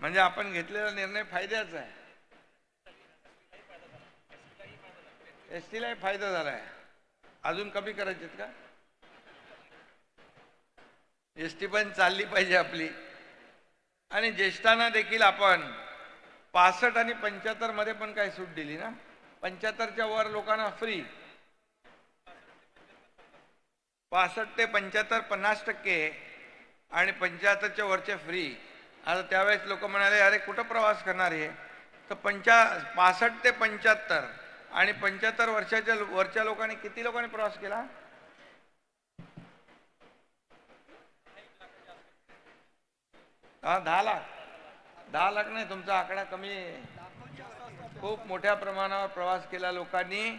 म्हणजे आपण घेतलेला निर्णय फायद्याचा आहे. एस टीलाही फायदा झाला आहे. अजून कमी करायचे का? एस टी पण चालली पाहिजे आपली. आणि ज्येष्ठांना देखील आपण पासष्ट आणि पंच्याहत्तरमध्ये पण काही सूट दिली ना? पंच्याहत्तरच्या वर लोकांना फ्री पासष्ट ते पंच्याहत्तर पन्नास टक्के आणि पंच्याहत्तरच्या वरचे फ्री आता त्यावेळेस लोक म्हणाले अरे कुठं प्रवास करणार हे? तर पंचा पासष्ट ते पंच्याहत्तर. आणि पंच्याहत्तर वर्षाच्या वरच्या लोकांनी किती लोकांनी प्रवास केला? हा दहा लाख. दहा लाख नाही तुमचा आकडा कमी खूप मोठ्या प्रमाणावर प्रवास केला लोकांनी.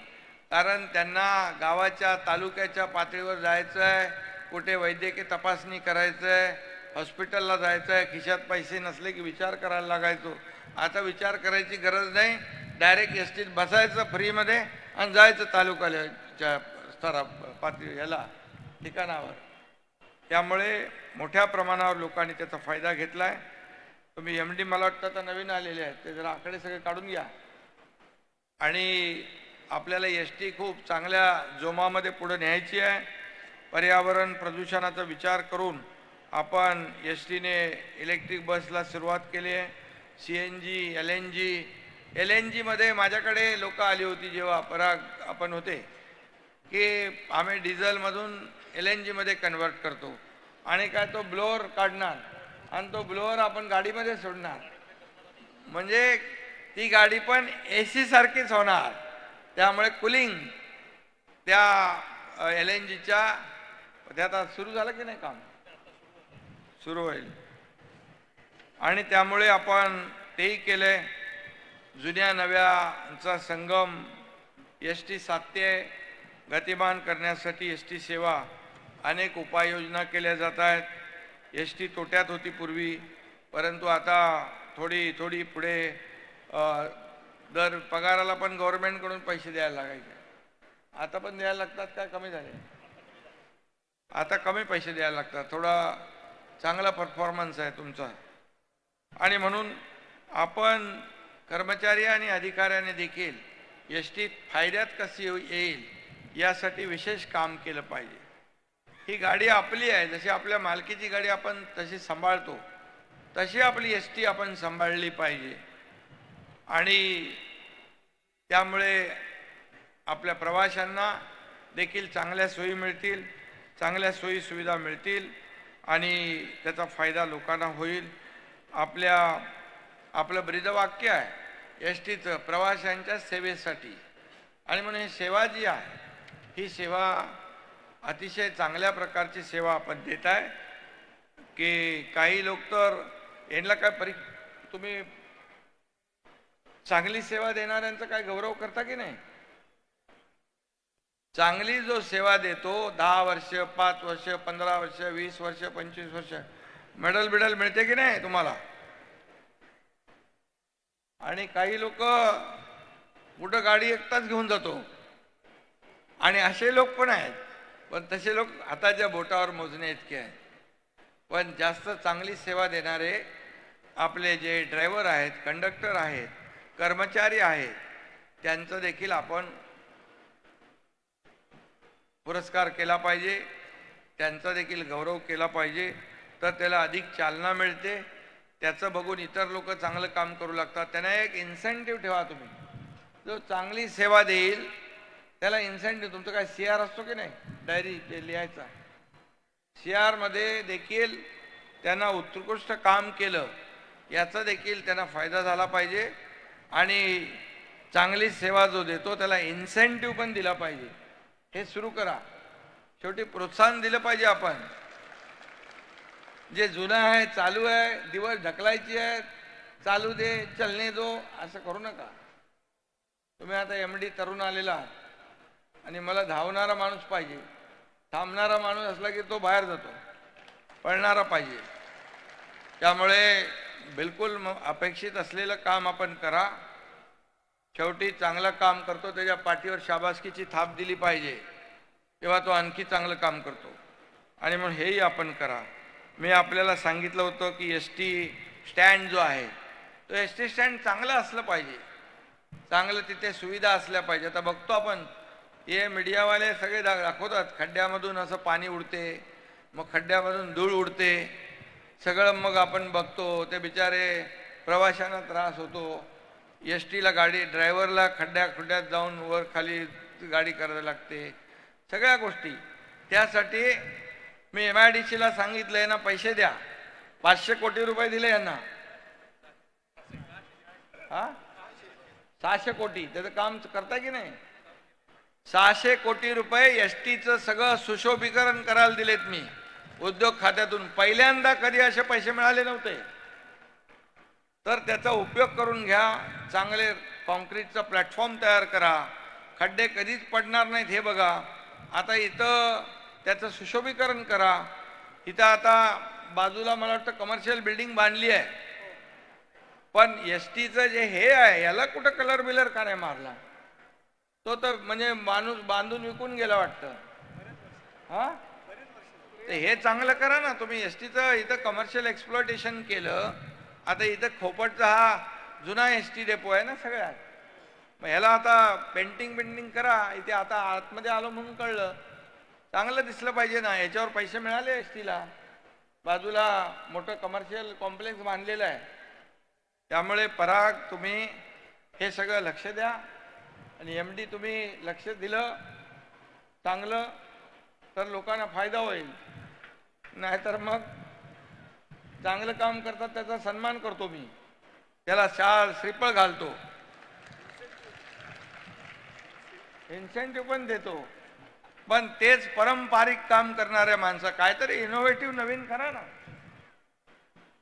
कारण त्यांना गावाच्या तालुक्याच्या पातळीवर जायचं आहे कुठे वैद्यकीय तपासणी करायचं आहे हॉस्पिटलला जायचं आहे खिशात पैसे नसले की विचार करायला लागायचो. आता विचार करायची गरज नाही डायरेक्ट एस टीत बसायचं फ्रीमध्ये आणि जायचं तालुक्याच्या स्तरा पातळी याला ठिकाणावर. त्यामुळे मोठ्या प्रमाणावर लोकांनी त्याचा फायदा घेतला आहे तुम्ही एम डी मला वाटतं आता नवीन आलेले आहेत ते जरा आकडे सगळे काढून घ्या. आणि आपल्याला एस टी खूप चांगल्या जोमामध्ये पुढे न्यायची आहे. पर्यावरण प्रदूषणाचा विचार करून आपण एस टीने इलेक्ट्रिक बसला सुरुवात केली आहे. C N G L N G L N जीमध्ये माझ्याकडे लोक आली होती जेव्हा पराग आपण होते की आम्ही डिझेलमधून एल एन जीमध्ये कन्वर्ट करतो. आणि काय तो ब्लोअर काढणार आणि तो ब्लोअर आपण गाडीमध्ये सोडणार. म्हणजे ती गाडी पण ए सीसारखीच होणार. त्यामुळे कुलिंग त्या एल एन जीच्या ते आता सुरू झालं की नाही काम? सुरू होईल. आणि त्यामुळे आपण तेही केले. जुन्या नव्याचा संगम एस टी सात्य गतिमान करण्यासाठी एस टी सेवा अनेक उपाययोजना केल्या जात आहेत. एस टी तोट्यात होती पूर्वी परंतु आता थोडी थोडी पुढे दर पगाराला पण गव्हर्मेंटकडून पैसे द्यायला लागायचे. आता पण द्यायला लागतात का? कमी झाले. आता कमी पैसे द्यायला लागतात. थोडा चांगला परफॉर्मन्स आहे तुमचा. आणि म्हणून आपण कर्मचारी आणि अधिकाऱ्याने देखील एस टीत फायद्यात कशी येऊ- येईल यासाठी विशेष काम केलं पाहिजे. ही गाडी आपली आहे जशी आपल्या मालकीची गाडी आपण तशी सांभाळतो तशी आपली एस टी आपण सांभाळली पाहिजे. आणि त्यामुळे आपल्या प्रवाशांना देखील चांगल्या सोयी मिळतील चांगल्या सोयी सुविधा मिळतील. आणि त्याचा फायदा लोकांना होईल. आपल्या आपलं ब्रीदवाक्य आहे एस टीचं प्रवाशांच्या सेवेसाठी. आणि म्हणून ही सेवा जी आहे ही सेवा अतिशय चांगल्या प्रकारची सेवा आपण देत आहे. की काही लोक तर यांना काय परी तुम्ही चांगली सेवा देणाऱ्यांचा काय गौरव करता की नाही? चांगली जो सेवा देतो दहा वर्ष पाच वर्ष पंधरा वर्ष वीस वर्ष पंचवीस वर्ष मेडल बिडल मिळते की नाही तुम्हाला? आणि काही लोक कुठं गाडी एकटाच घेऊन जातो. आणि असे लोक पण आहेत. पण तसे लोक हाताच्या बोटावर मोजणे इतके आहेत. पण जास्त चांगली सेवा देणारे आपले जे ड्रायव्हर आहेत कंडक्टर आहेत कर्मचारी आहेत त्यांचं देखील आपण पुरस्कार केला पाहिजे त्यांचा देखील गौरव केला पाहिजे तर त्याला अधिक चालना मिळते. त्याचं बघून इतर लोक चांगलं काम करू लागतात. त्यांना एक इन्सेंटिव्ह ठेवा तुम्ही. जो चांगली सेवा देईल त्याला इन्सेंटिव्ह तुमचं काय सी आर असतो की नाही? डायरी ते लिहायचा. सी आरमध्ये देखील त्यांना उत्कृष्ट काम केलं याचा देखील त्यांना फायदा झाला पाहिजे. आणि चांगली सेवा जो देतो त्याला इन्सेंटिव्ह पण दिला पाहिजे. हे सुरू करा. शेवटी प्रोत्साहन दिलं पाहिजे आपण. जे जुनं आहे चालू आहे दिवस ढकलायची आहे चालू दे चलने दो असं करू नका. तुम्ही आता एम डी तरुण आलेला आहात. आणि मला धावणारा माणूस पाहिजे. थांबणारा माणूस असला की तो बाहेर जातो. पळणारा पाहिजे. त्यामुळे बिलकुल अपेक्षित असलेलं काम आपण करा. शेवटी चांगलं काम करतो त्याच्या पाठीवर शाबासकीची थाप दिली पाहिजे. तेव्हा तो आणखी चांगलं काम करतो. आणि म्हणून हेही आपण करा. मी आपल्याला सांगितलं होतं की एस टी स्टँड जो आहे तो एस टी स्टँड चांगलं असलं पाहिजे. चांगलं तिथे सुविधा असल्या पाहिजे. आता बघतो आपण हे मीडियावाले सगळे दा दाखवतात खड्ड्यामधून असं पाणी उडते मग खड्ड्यामधून धूळ उडते. सगळं मग आपण बघतो ते बिचारे प्रवाशांना त्रास होतो. एस टीला गाडी ड्रायव्हरला खड्ड्या खुड्ड्यात जाऊन वर खाली गाडी करायला लागते. सगळ्या गोष्टी. त्यासाठी मी एम आय डी सीला सांगितलं यांना पैसे द्या. पाचशे कोटी रुपये दिले यांना. हा? सहाशे कोटी. त्याचं काम करता की नाही? सहाशे कोटी रुपये एस टीचं सगळं सुशोभीकरण करायला दिलेत मी. उद्योग खात्यातून. पहिल्यांदा कधी असे पैसे मिळाले नव्हते. तर त्याचा उपयोग करून घ्या. चांगले कॉन्क्रीटचा प्लॅटफॉर्म तयार करा. खड्डे कधीच पडणार नाहीत हे बघा. आता इथं त्याचं सुशोभीकरण करा. इथं आता बाजूला मला वाटतं कमर्शियल बिल्डिंग बांधली आहे. पण एस टीचं जे हे आहे याला कुठं कलर बिलर का नाही मारला? तो तर म्हणजे माणूस बांधून विकून गेला वाटतं. हा? ते हे चांगलं करा ना. तुम्ही एस टीचं इथं कमर्शियल एक्सप्लॉटेशन केलं. आता इथं खोपटचा हा जुना एस टी डेपो आहे ना सगळ्यात. मग ह्याला आता पेंटिंग पेंटिंग करा. इथे आता आतमध्ये आलो म्हणून कळलं. चांगलं दिसलं पाहिजे ना. याच्यावर पैसे मिळाले एस टीला बाजूला मोठं कमर्शियल कॉम्प्लेक्स बांधलेलं आहे. त्यामुळे पराग तुम्ही हे सगळं लक्ष द्या. आणि एम डी तुम्ही लक्ष दिलं. चांगलं. तर लोकांना फायदा होईल. नाहीतर मग चांगलं काम करतात त्याचा सन्मान करतो मी. त्याला शाल श्रीफळ घालतो. इन्सेंटिव्ह पण देतो. पण तेच पारंपरिक काम करणाऱ्या माणसं काहीतरी इनोव्हेटिव्ह नवीन करा ना.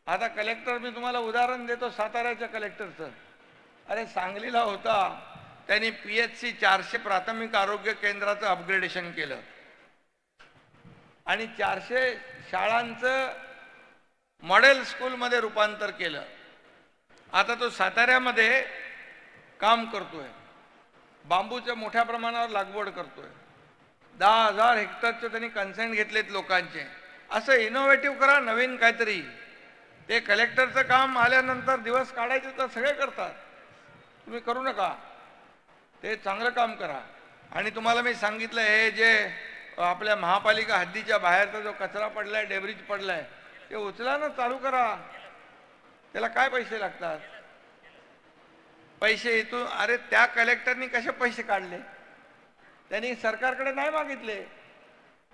आता कलेक्टर मी तुम्हाला उदाहरण देतो साताऱ्याच्या कलेक्टरचं अरे सांगलीला होता. त्यांनी पी एच सी चारशे प्राथमिक आरोग्य केंद्राचं अपग्रेडेशन केलं. आणि चारशे शाळांचं मॉडेल स्कूलमध्ये रूपांतर केलं. आता तो साताऱ्यामध्ये काम करतोय. बांबूच्या मोठ्या प्रमाणावर लागवड करतोय. दहा हजार हेक्टरचे त्यांनी कन्सेंट घेतलेत लोकांचे. असं इनोव्हेटिव्ह करा नवीन काहीतरी. ते कलेक्टरचं काम आल्यानंतर दिवस काढायचे तर सगळे करतात. तुम्ही करू नका. ते चांगलं काम करा. आणि तुम्हाला मी सांगितलं हे जे आपल्या महापालिका हद्दीच्या बाहेरचा जो कचरा पडला आहे डेब्रिज पडला आहे ते उचला ना चालू करा. त्याला काय पैसे लागतात? पैसे इथून अरे त्या कलेक्टरनी कसे पैसे काढले? त्यांनी सरकारकडे नाही मागितले.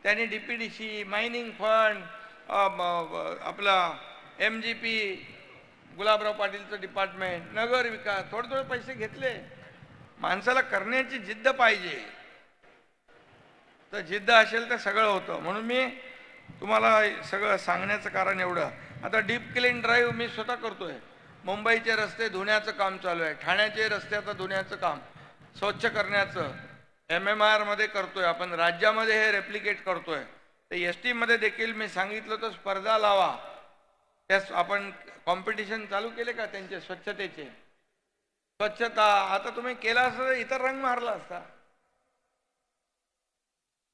त्यांनी डीपीडीसी मायनिंग फंड आपला एम जी पी गुलाबराव पाटीलचं डिपार्टमेंट नगर विकास थोडे थोडे पैसे घेतले. माणसाला करण्याची जिद्द पाहिजे. तर जिद्द असेल तर सगळं होतं. म्हणून मी तुम्हाला सगळं सांगण्याचं कारण एवढं. आता डीप क्लीन ड्राईव्ह मी स्वतः करतोय. मुंबईचे रस्ते धुण्याचं काम चालू आहे. ठाण्याचे रस्ते आता धुण्याचं काम. स्वच्छ करण्याचं. एम एम आरमध्ये करतोय. आपण राज्यामध्ये हे रेप्लिकेट करतोय. तर एस टीमध्ये देखील मी सांगितलं तर स्पर्धा लावा. त्यास आपण कॉम्पिटिशन चालू केले का त्यांचे स्वच्छतेचे? स्वच्छता. आता तुम्ही केला असता इतर रंग मारला असता.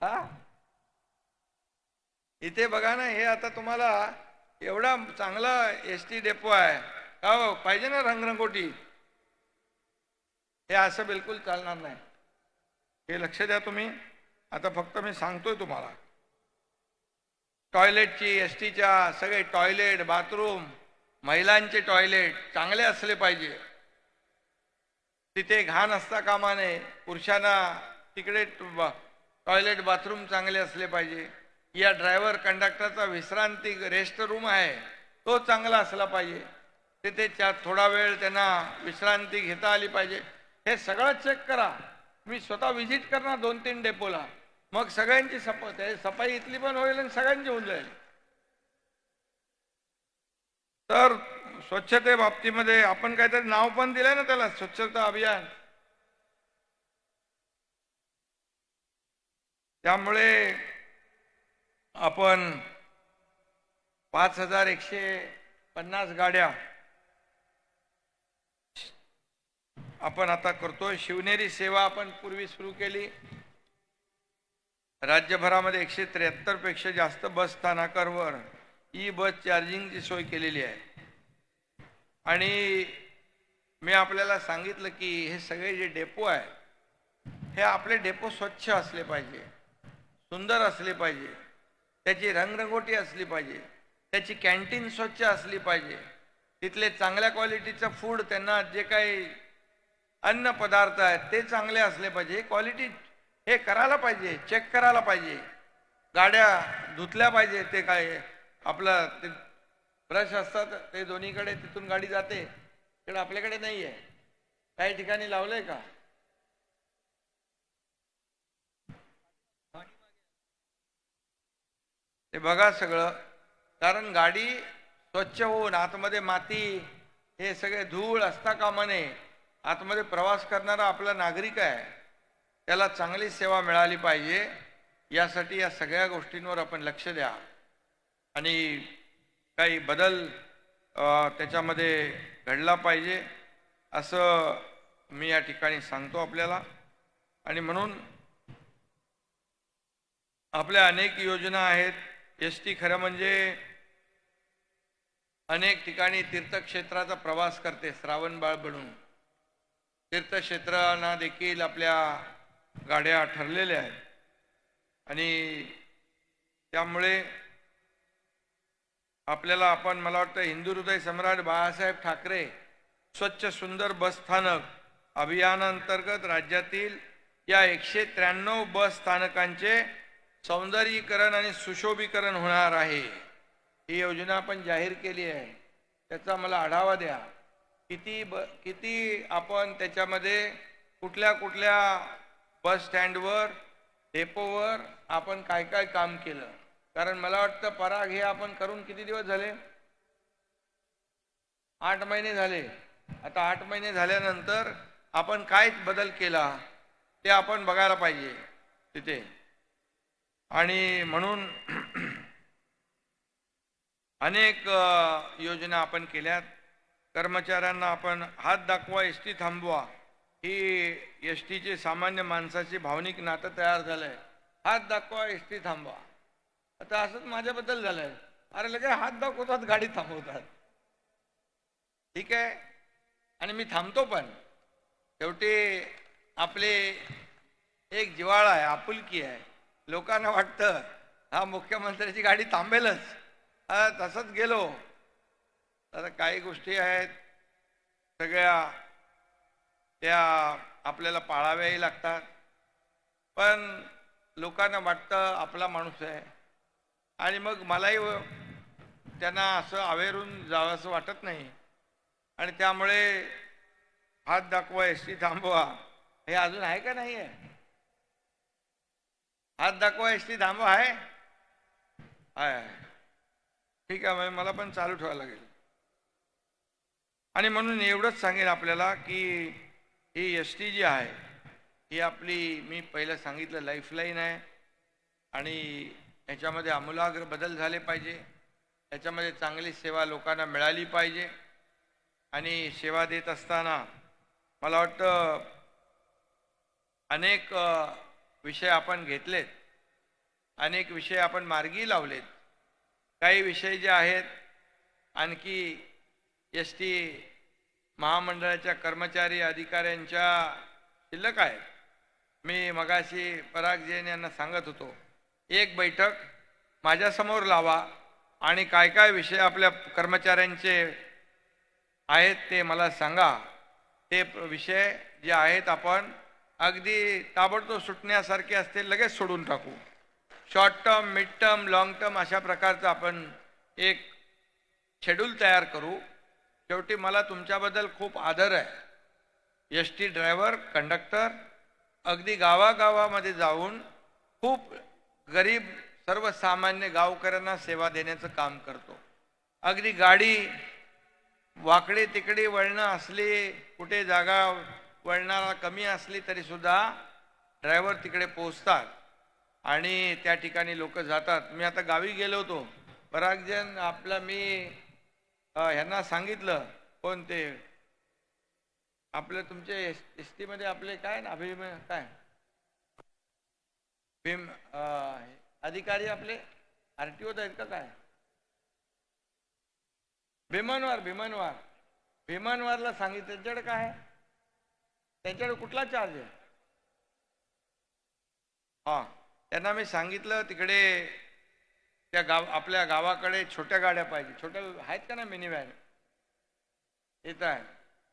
हा? इथे बघा ना हे आता तुम्हाला एवढा चांगला एस टी डेपो आहे. का हो? पाहिजे ना रंगरंगोटी. हे असं बिलकुल चालणार नाही. हे लक्ष द्या तुम्ही. आता फक्त मी सांगतोय तुम्हाला. टॉयलेटची एस टीच्या सगळे टॉयलेट बाथरूम महिलांचे टॉयलेट चांगले असले पाहिजे. तिथे घाण असता कामा नये. पुरुषांना तिकडे टॉयलेट बाथरूम चांगले असले पाहिजे. या ड्रायव्हर कंडक्टरचा विश्रांती रेस्ट रूम आहे. तो चांगला असला पाहिजे. तिथे त्या थोडा वेळ त्यांना विश्रांती घेता आली पाहिजे. हे सगळं चेक करा. मी स्वतः व्हिजिट करणार दोन तीन डेपोला मग सगळ्यांची सप सफाई इथली पण होईल आणि सगळ्यांची होऊन जाईल. तर स्वच्छते बाबतीमध्ये आपण काहीतरी नाव पण दिलंय ना त्याला स्वच्छता अभियान. त्यामुळे आपण पाच हजार एकशे पन्नास गाड्या आपण आता करतोय. शिवनेरी सेवा आपण पूर्वी सुरू केली. राज्यभरामध्ये एकशे त्र्याहत्तरपेक्षा जास्त बस स्थानकांवर ई बस चार्जिंगची सोय केलेली आहे. आणि मी आपल्याला सांगितलं की हे सगळे जे डेपो आहे हे आपले डेपो स्वच्छ असले पाहिजे सुंदर असले पाहिजे. त्याची रंगरंगोटी असली पाहिजे. त्याची कॅन्टीन स्वच्छ असली पाहिजे. तिथले चांगल्या क्वालिटीचं फूड त्यांना जे काही अन्न पदार्थ आहेत ते चांगले असले पाहिजे. हे क्वालिटी हे करायला पाहिजे चेक करायला पाहिजे. गाड्या धुतल्या पाहिजे ते काय आपलं ते ब्रश असतात ते दोन्हीकडे तिथून गाडी जाते. तिकडे आपल्याकडे नाही आहे काही ठिकाणी लावलं आहे का? ते बघा सगळं. कारण गाडी स्वच्छ होऊन आतमध्ये माती हे सगळे धूळ असता कामा नये आतमध्ये प्रवास करणारा आपला नागरिक आहे. त्याला चांगली सेवा मिळाली पाहिजे. यासाठी या सगळ्या गोष्टींवर आपण लक्ष द्या. आणि काही बदल त्याच्यामध्ये घडला पाहिजे असं मी या ठिकाणी सांगतो आपल्याला. आणि म्हणून आपल्या अनेक योजना आहेत. एस टी खरं म्हणजे अनेक ठिकाणी तीर्थक्षेत्राचा प्रवास करते श्रावण बाळ बनून. तीर्थक्षेत्रांना देखील आपल्या गाड्या ठरलेल्या आहेत. आणि त्यामुळे आपल्याला आपण मला वाटतं हिंदू हृदय सम्राट बाळासाहेब ठाकरे स्वच्छ सुंदर बस स्थानक अभियानांतर्गत राज्यातील या एकशे त्र्याण्णव बस स्थानकांचे सौंदर्यीकरण आणि सुशोभीकरण होणार आहे. ही योजना आपण जाहीर केली आहे. त्याचा मला आढावा द्या. किती ब किती आपण त्याच्यामध्ये कुठल्या कुठल्या बस स्टँडवर डेपोवर आपण काय काय काम केलं? कारण मला वाटतं पराग हे आपण करून किती दिवस झाले? आठ महिने झाले. आता आठ महिने झाल्यानंतर आपण काय बदल केला? ते आपण बघायला पाहिजे. तिथे. आणि म्हणून अनेक योजना आपण केल्यात. कर्मचाऱ्यांना आपण हात दाखवा एस टी थांबवा. ही एस टीचे सामान्य माणसाची भावनिक नातं तयार झालंय. हात दाखवा एस टी थांबवा. आता असंच माझ्याबद्दल झालंय. अरे लगे हात दाखवतात गाडी थांबवतात. ठीक आहे? आणि मी थांबतो पण. शेवटी आपले एक जिवाळा आहे आपुलकी आहे. लोकांना वाटतं हा मुख्यमंत्र्याची गाडी थांबेलच. हा तसंच गेलो. आता काही गोष्टी आहेत सगळ्या त्या आपल्याला पाळाव्याही लागतात. पण लोकांना वाटतं आपला माणूस आहे. आणि मग मलाही त्यांना असं आवेरून जावं असं वाटत नाही. आणि त्यामुळे हात दाखवा एस टी थांबवा हे अजून आहे का नाही आहे हात दाखवा एस टी थांबवा आहे आहे ठीक आहे मग मला पण चालू ठेवायला लागेल. आणि म्हणून एवढंच सांगेन आपल्याला की ही एस टी जी आहे ही आपली मी पहिलं सांगितलं लाईफलाईन आहे. आणि याच्यामध्ये आमूलाग्र बदल झाले पाहिजे. याच्यामध्ये चांगली सेवा लोकांना मिळाली पाहिजे. आणि सेवा देत असताना मला वाटतं अनेक विषय आपण घेतलेत अनेक विषय आपण मार्गी लावलेत. काही विषय जे आहेत आणखी एस टी महामंडळाच्या कर्मचारी अधिकाऱ्यांच्या शिल्लक आहेत. मी मगाशी पराग जैन यांना सांगत होतो एक बैठक माझ्यासमोर लावा आणि काय काय विषय आपल्या कर्मचाऱ्यांचे आहेत ते मला सांगा. ते विषय जे आहेत आपण अगदी ताबडतोब सुटण्यासारखे असते लगेच सोडून टाकू. Short term mid term long term अशा प्रकारचं आपण एक शेड्यूल तयार करू. शेवटी मला तुमच्याबद्दल खूप आदर आहे. एस टी ड्रायव्हर कंडक्टर अगदी गावागावामध्ये जाऊन खूप गरीब सर्वसामान्य गावकऱ्यांना सेवा देण्याचं काम करतो. अगदी गाडी वाकडे तिकडे वळणं असली कुठे जागा वळणारा कमी असली तरी सुद्धा ड्रायव्हर तिकडे पोचतात आणि त्या ठिकाणी लोक जातात. मी आता गावी गेलो होतो. परागजन आपला मी ह्यांना सांगितलं कोण ते? आपलं तुमचे एस एस टीमध्ये आपले काय ना अभिम काय? भीम अधिकारी आपले? आर टी ओत आहेत का काय? भीमनवार भीमनवार. भीमनवारला सांगितलं त्यांच्याकडे काय? आहे त्यांच्याकडे कुठला चार्ज आहे? हा त्यांना मी सांगितलं तिकडे त्या गाव आपल्या गावाकडे छोट्या गाड्या पाहिजे. छोट्या आहेत का ना मिनी व्हॅन येत आहे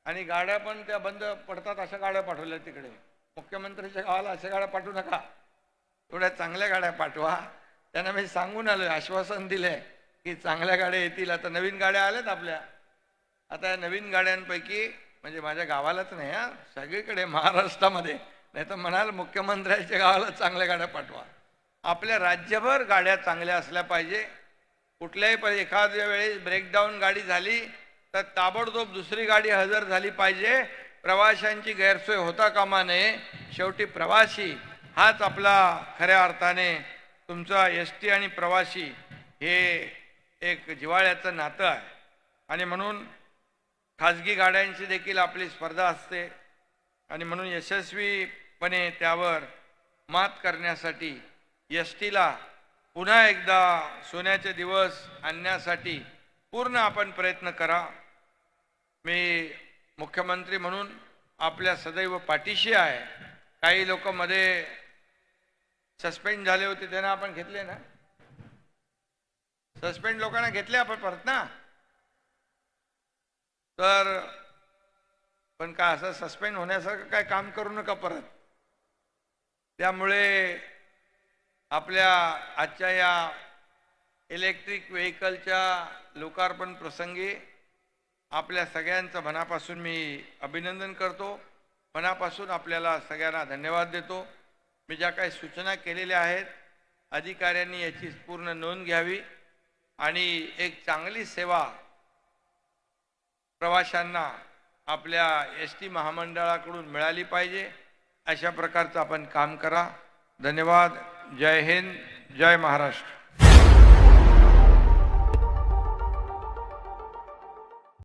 आणि गाड्या पण त्या बंद पडतात अशा गाड्या पाठवल्या तिकडे. मुख्यमंत्र्यांच्या गावाला अशा गाड्या पाठवू नका. थोड्या चांगल्या गाड्या पाठवा. त्यांना मी सांगून आलोय आश्वासन दिलंय की चांगल्या गाड्या येतील. आता नवीन गाड्या आल्यात आपल्या. आता या नवीन गाड्यांपैकी म्हणजे माझ्या गावालाच नाही हा. सगळीकडे महाराष्ट्रामध्ये. नाही तर म्हणाल मुख्यमंत्र्यांच्या गावाला चांगल्या गाड्या पाठवा. आपल्या राज्यभर गाड्या चांगल्या असल्या पाहिजे. कुठल्याही पाहिजे एखाद्या वेळेस ब्रेकडाऊन गाडी झाली तर ताबडतोब दुसरी गाडी हजर झाली पाहिजे. प्रवाशांची गैरसोय होता कामा नये. शेवटी प्रवासी हाच आपला खऱ्या अर्थाने तुमचा एस टी आणि प्रवासी हे एक जिव्हाळ्याचं नातं आहे. आणि म्हणून खाजगी गाड्यांची देखील आपली स्पर्धा असते. आणि म्हणून यशस्वीपणे त्यावर मात करण्यासाठी एस टीला पुन्हा एकदा सोन्याचे दिवस आणण्यासाठी पूर्ण आपण प्रयत्न करा. मी मुख्यमंत्री म्हणून आपल्या सदैव पाठीशी आहे. काही लोक मध्ये सस्पेंड झाले होते त्यांना आपण घेतले ना? सस्पेंड लोकांना घेतले आपण परत ना? तर पण काय असं सस्पेंड होण्यासारखं काय काम करू नका परत. त्यामुळे आपल्या आजच्या या इलेक्ट्रिक व्हेकलच्या लोकार्पण प्रसंगी आपल्या सगळ्यांचं मनापासून मी अभिनंदन करतो. मनापासून आपल्याला सगळ्यांना धन्यवाद देतो. मी ज्या काही सूचना केलेल्या आहेत अधिकाऱ्यांनी याची पूर्ण नोंद घ्यावी आणि एक चांगली सेवा प्रवाशांना आपल्या एस टी महामंडळाकडून मिळाली पाहिजे. अशा प्रकारचं आपण काम करा. धन्यवाद. जय हिंद. जय महाराष्ट्र.